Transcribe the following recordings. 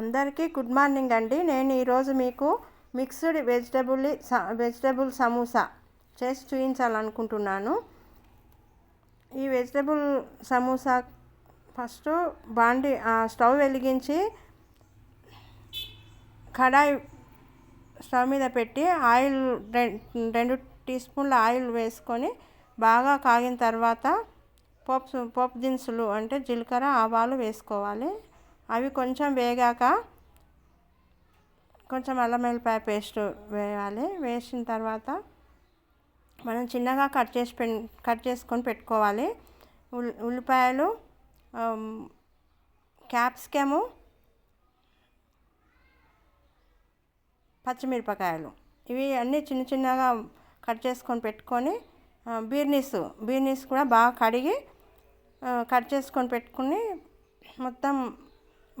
అందరికీ good morning అండి. నేను ఈరోజు మీకు మిక్స్డ్ వెజిటబుల్ వెజిటబుల్ సమోసా చేసి చూపించాలనుకుంటున్నాను ఈ వెజిటబుల్ సమోసా ఫస్ట్ బాండి స్టవ్ వెలిగించి కడాయి స్టవ్ మీద పెట్టి ఆయిల్ రెండు టీ స్పూన్ల ఆయిల్ వేసుకొని బాగా కాగిన తర్వాత పోపు పోపు దినుసులు అంటే జీలకర్ర ఆవాలు వేసుకోవాలి. అవి కొంచెం వేగాక కొంచెం అల్లం వెల్లిపాయ పేస్ట్ వేయాలి. వేసిన తర్వాత మనం చిన్నగా కట్ చేసి పె కట్ చేసుకొని పెట్టుకోవాలి. ఉల్లిపాయలు క్యాప్సికము పచ్చిమిరపకాయలు ఇవి అన్నీ చిన్న చిన్నగా కట్ చేసుకొని పెట్టుకొని బీర్నీస్ బీర్నీస్ కూడా బాగా కడిగి కట్ చేసుకొని పెట్టుకుని మొత్తం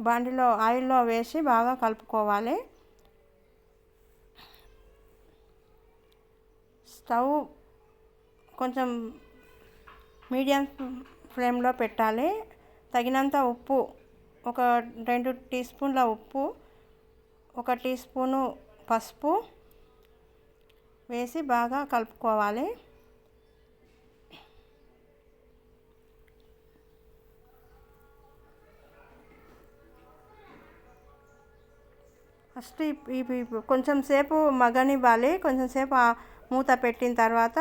బండిలో ఆయిల్లో వేసి బాగా కలుపుకోవాలి. స్టవ్ కొంచెం మీడియం ఫ్లేమ్లో పెట్టాలి. తగినంత ఉప్పు ఒక రెండు టీ స్పూన్ల ఉప్పు ఒక టీ స్పూను పసుపు వేసి బాగా కలుపుకోవాలి. ఫస్ట్ కొంచెం సేపు మగ్గనివ్వాలి. కొంచెం సేపు మూత పెట్టిన తర్వాత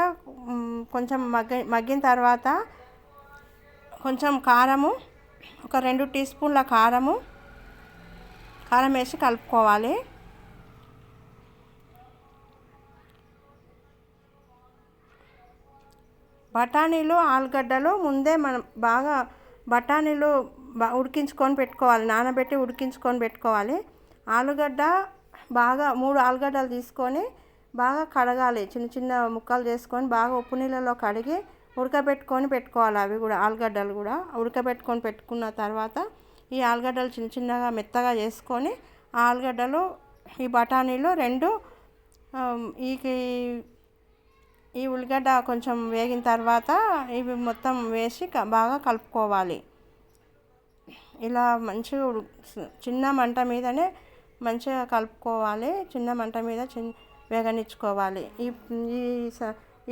కొంచెం మగ్గ మగ్గిన తర్వాత కొంచెం కారము ఒక రెండు టీ స్పూన్ల కారము కారం వేసి కలుపుకోవాలి. బఠానీలు ఆలుగడ్డలు ముందే మనం బాగా బఠానీలు ఉడికించుకొని పెట్టుకోవాలి. నానబెట్టి ఉడికించుకొని పెట్టుకోవాలి. ఆలుగడ్డ బాగా మూడు ఆలుగడ్డలు తీసుకొని బాగా కడగాలి. చిన్న చిన్న ముక్కలు చేసుకొని బాగా ఉప్పు నీళ్ళలో కడిగి ఉడకబెట్టుకొని పెట్టుకోవాలి అవి కూడా ఆలుగడ్డలు కూడా. ఉడకబెట్టుకొని పెట్టుకున్న తర్వాత ఈ ఆలుగడ్డలు చిన్న చిన్నగా మెత్తగా చేసుకొని ఆలుగడ్డలు ఈ బఠానీలు రెండు ఈ ఈ ఉల్లిగడ్డ కొంచెం వేగిన తర్వాత ఇవి మొత్తం వేసి బాగా కలుపుకోవాలి. ఇలా మంచిగా చిన్న మంట మీదనే మంచిగా కలుపుకోవాలి చిన్న మంట మీద చిన్న వేగనిచ్చుకోవాలి. ఈ ఈ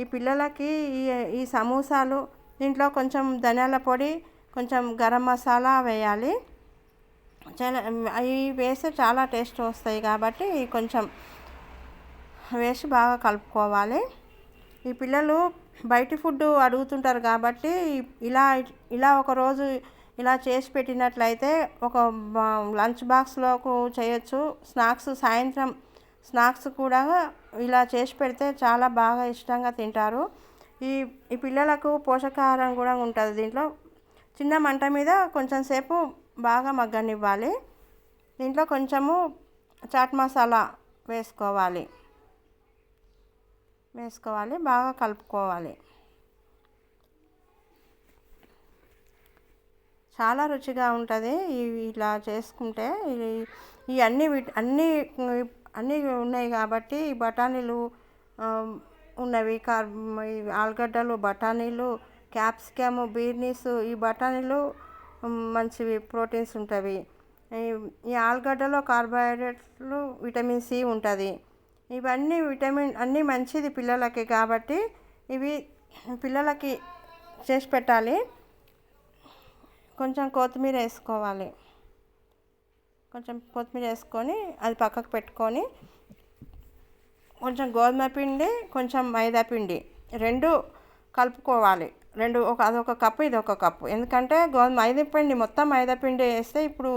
ఈ పిల్లలకి ఈ ఈ సమోసాలు దీంట్లో కొంచెం ధనియాల పొడి కొంచెం గరం మసాలా వేయాలి. చాలా అవి వేస్తే చాలా టేస్ట్ వస్తాయి కాబట్టి కొంచెం వేసి బాగా కలుపుకోవాలి. ఈ పిల్లలు బయటి ఫుడ్ అడుగుతుంటారు కాబట్టి ఇలా ఇలా ఒకరోజు ఇలా చేసి పెట్టినట్లయితే ఒక లంచ్ బాక్స్లోకి చేయొచ్చు స్నాక్స్ సాయంత్రం స్నాక్స్ కూడా ఇలా చేసి పెడితే చాలా బాగా ఇష్టంగా తింటారు. ఈ ఈ పిల్లలకు పోషకాహారం కూడా ఉంటుంది దీంట్లో. చిన్న మంట మీద కొంచెం సేపు బాగా మగ్గనివ్వాలి. దీంట్లో కొంచెము చాట్ మసాలా వేసుకోవాలి. వేసుకోవాలి బాగా కలుపుకోవాలి. చాలా రుచిగా ఉంటుంది. ఇలా చేసుకుంటే ఈ అన్ని అన్ని అన్నీ ఉన్నాయి కాబట్టి బఠానీలు ఉన్నవి కార్ ఆలుగడ్డలు బఠానీలు క్యాప్సికమ్ బీర్నీస్ ఈ బఠానీలు మంచివి ప్రోటీన్స్ ఉంటుంది ఈ ఆలుగడ్డలో కార్బోహైడ్రేట్లు విటమిన్ సి ఉంటుంది. ఇవన్నీ విటమిన్ అన్నీ మంచిది పిల్లలకి కాబట్టి ఇవి పిల్లలకి చేసి పెట్టాలి. కొంచెం కొత్తిమీర వేసుకోవాలి. కొంచెం కొత్తిమీర వేసుకొని అది పక్కకు పెట్టుకొని కొంచెం గోధుమ పిండి కొంచెం మైదా పిండి రెండు కలుపుకోవాలి. రెండు ఒక అదొక కప్పు ఇది ఒక కప్పు. ఎందుకంటే గోధుమ మైదా పిండి మొత్తం మైదా పిండి వేస్తే ఇప్పుడు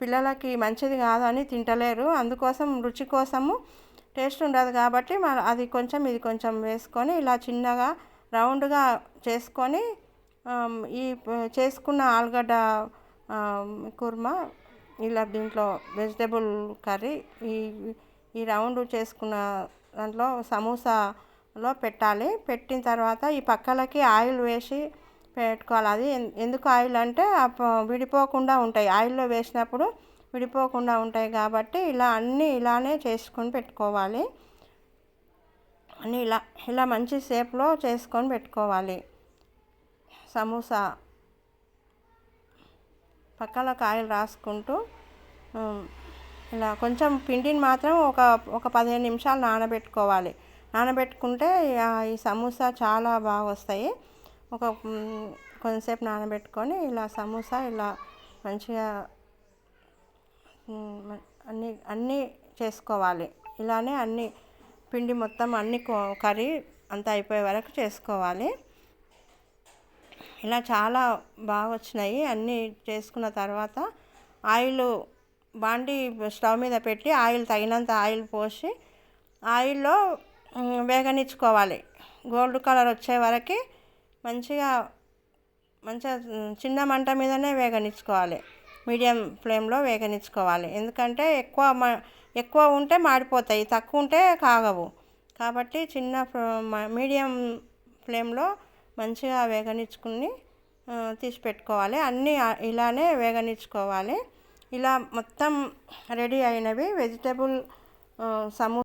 పిల్లలకి మంచిది కాదని తింటలేరు. అందుకోసం రుచి కోసము టేస్ట్ ఉండదు కాబట్టి అది కొంచెం ఇది కొంచెం వేసుకొని ఇలా చిన్నగా రౌండ్గా చేసుకొని ఈ చేసుకున్న ఆలుగడ్డ కుర్మా ఇలా దీంట్లో వెజిటేబుల్ కర్రీ ఈ ఈ రౌండ్ చేసుకున్న దాంట్లో సమోసాలో పెట్టాలి. పెట్టిన తర్వాత ఈ పక్కలకి ఆయిల్ వేసి పెట్టుకోవాలి. అది ఎందుకు ఆయిల్ అంటే విడిపోకుండా ఉంటాయి. ఆయిల్లో వేసినప్పుడు విడిపోకుండా ఉంటాయి కాబట్టి ఇలా అన్నీ ఇలానే చేసుకొని పెట్టుకోవాలి. అన్నీ ఇలా ఇలా మంచి షేప్లో చేసుకొని పెట్టుకోవాలి. సమోసా పక్కల కాయలు రాసుకుంటూ ఇలా కొంచెం పిండిని మాత్రం ఒక ఒక పదిహేను నిమిషాలు నానబెట్టుకోవాలి. నానబెట్టుకుంటే ఈ సమోసా చాలా బాగా వస్తాయి. ఒక కొంతసేపు నానబెట్టుకొని ఇలా సమోసా ఇలా మంచిగా అన్నీ అన్నీ చేసుకోవాలి. ఇలానే అన్ని పిండి మొత్తం అన్ని కర్రీ అంతా అయిపోయే వరకు చేసుకోవాలి. ఇలా చాలా బాగా వచ్చినాయి. అన్నీ చేసుకున్న తర్వాత ఆయిల్ బాండి స్టవ్ మీద పెట్టి ఆయిల్ తగినంత ఆయిల్ పోసి ఆయిల్లో వేగనిచ్చుకోవాలి. గోల్డ్ కలర్ వచ్చే వరకు మంచిగా మంచిగా చిన్న మంట మీదనే వేగనిచ్చుకోవాలి. మీడియం ఫ్లేమ్లో వేగనిచ్చుకోవాలి. ఎందుకంటే ఎక్కువ మ ఎక్కువ ఉంటే మాడిపోతాయి. తక్కువ ఉంటే కాగవు. కాబట్టి చిన్న మీడియం ఫ్లేమ్లో మంచిగా వేగనిచ్చుకుని తీసి పెట్టుకోవాలి అన్నీ ఇలానే వేగనిచ్చుకోవాలి. ఇలా మొత్తం రెడీ అయినవి. వెజిటేబుల్ సమూ